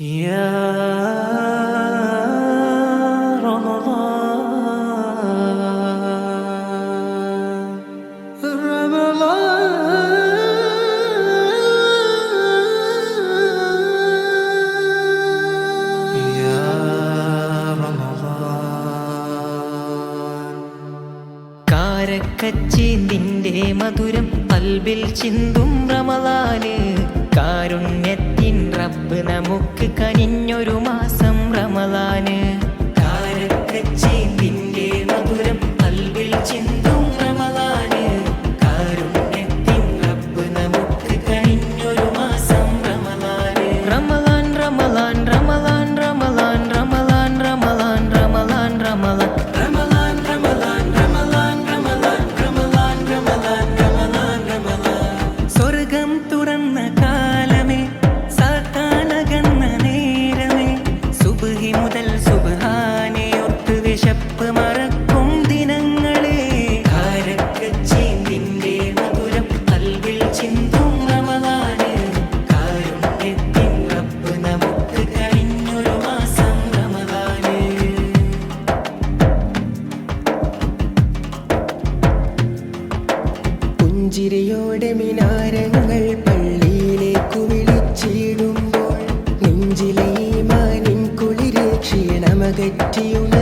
يا رمضان. നിന്റെ മധുരം അൽബിൽ ചിന്തും റമദാന്. കാരുണ്യത്തെ റബ്ബ് നമുക്ക് കനിഞ്ഞൊരു മാസം റമലാന് കാരക്കച്ചീന്തിന്റെ മധുരം പൽബിൽ ചിന്തും റമലാന് കാരുണ്യത്തിൻ റബ്ബ് നമുക്ക് കനിഞ്ഞൊരു മാസം റമലാന് റമലാൻ റമലാൻ റമലാൻ റമലാൻ റമലാൻ റമലാൻ റമലാൻ റമലാൻ റമലാൻ പുഞ്ചിരിയോടെ മിനാരങ്ങൾ പള്ളിയിലേക്ക് വിളിച്ചിടുമ്പോൾ നെഞ്ചിലെ മാനിൻ കുളിരെ ക്ഷീണമകറ്റിയും